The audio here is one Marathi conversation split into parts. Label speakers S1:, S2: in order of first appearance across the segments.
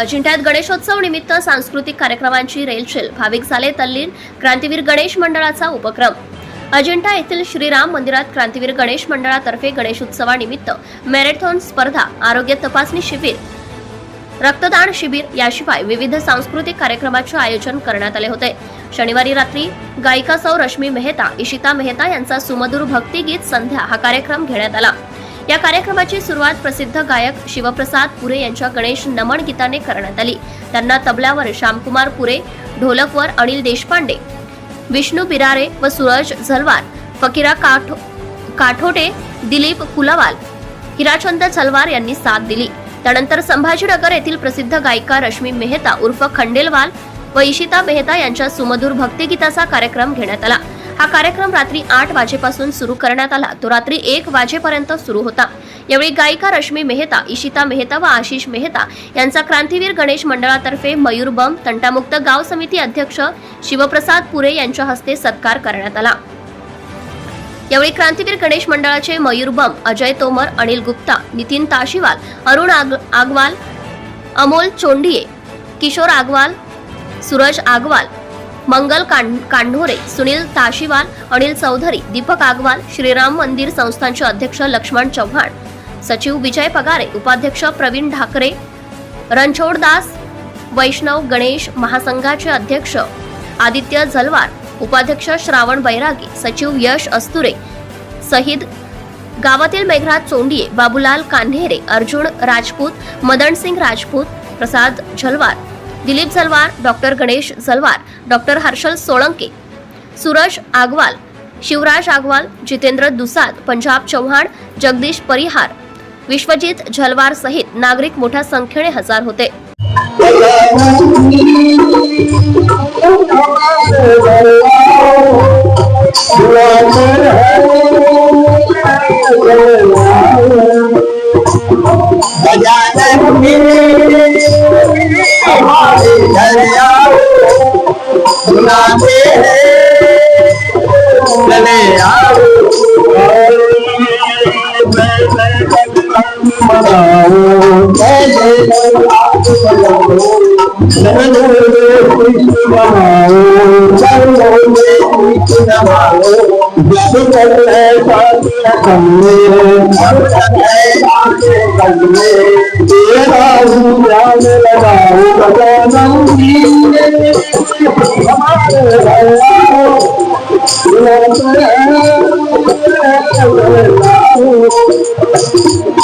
S1: अजिंठ्यात गणेशोत्सव निमित्त सांस्कृतिक कार्यक्रमांची रेलचेल भाविक झाले तल्लीन क्रांतीवीर गणेश मंडळाचा उपक्रम अजिंठा येथील श्रीराम मंदिरात क्रांतीवीर गणेश मंडळातर्फे गणेशोत्सवानिमित्त मॅरेथॉन स्पर्धा आरोग्य तपासणी शिबिर रक्तदान शिबिर याशिवाय विविध सांस्कृतिक कार्यक्रमाचे आयोजन करण्यात आले होते शनिवारी रात्री गायिका सौ रश्मी मेहता इशिता मेहता यांचा सुमधुर भक्तिगीत संध्या हा कार्यक्रम घेण्यात आला या कार्यक्रमाची सुरुवात प्रसिद्ध गायक शिवप्रसाद पुरे यांच्या गणेश नमन गीताने करण्यात आली त्यांना तबल्यावर श्यामकुमार पुरे ढोलकवर अनिल देशपांडे विष्णू बिरारे व सूरज झलवार फकीरा काठो काठोटे दिलीप कुलावाल हिराचंद झलवार यांनी साथ दिली त्यानंतर संभाजीनगर येथील प्रसिद्ध गायिका रश्मी मेहता उर्फ खंडेलवाल व इशिता मेहता यांच्या सुमधूर भक्तिगीताचा कार्यक्रम घेण्यात आला हा कार्यक्रम रात्री आठ वाजेपासून सुरू करण्यात आला तो रात्री एक वाजेपर्यंत सुरू होता यावेळी गायिका रश्मी मेहता इशिता मेहता व आशिष मेहता यांचा क्रांतीवीर गणेश मंडळातर्फे मयूर तंटामुक्त गाव समिती अध्यक्ष शिवप्रसाद पुरे यांच्या हस्ते सत्कार करण्यात आला यावेळी क्रांतीवीर गणेश मंडळाचे मयूर अजय तोमर अनिल गुप्ता नितीन ताशीवाल अरुण आगवाल अमोल चोंडिये किशोर आगवाल सूरज आगवाल मंगल कांढोरे सुनील ताशीवाल अनिल चौधरी दीपक आगवाल श्रीराम मंदिर संस्थांचे अध्यक्ष लक्ष्मण चव्हाण सचिव विजय पगारे उपाध्यक्ष प्रवीण ढाकरे रणछोडदास वैष्णव गणेश महासंघाचे अध्यक्ष आदित्य जलवार उपाध्यक्ष श्रावण बैरागी सचिव यश अस्तुरे सहीद गावातील मेघराज चोंडिये बाबूलाल कान्हेरे अर्जुन राजपूत मदनसिंग राजपूत प्रसाद झलवार दिलीप सलवार डॉक्टर गणेश सलवार डॉक्टर हर्षल सोळंके सुरज आगवाल शिवराज आगवाल जितेंद्र दुसाद पंजाब चव्हाण जगदीश परिहार विश्वजीत झलवार सहित नागरिक मोठ्या संख्येने हजार होते લાગે ચલે આવો लावी मनाओ जय जय नाथ बजाओ लनू दे कृष्ण मनाओ चांदो नी नी मनाओ यशोदाले ताने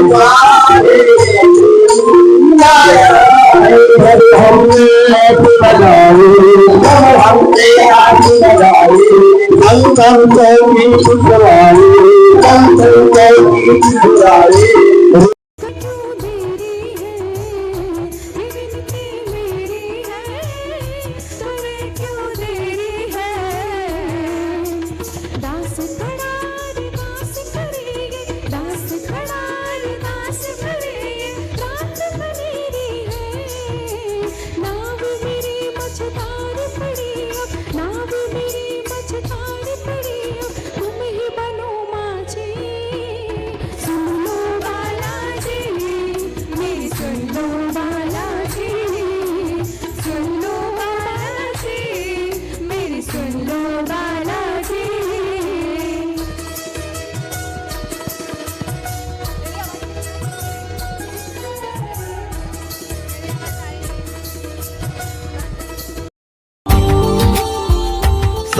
S1: हमने हाथ लगाए हमने हाथ लगाए अंतर कौगी चुटलाए अंतर कौगी चुटलाए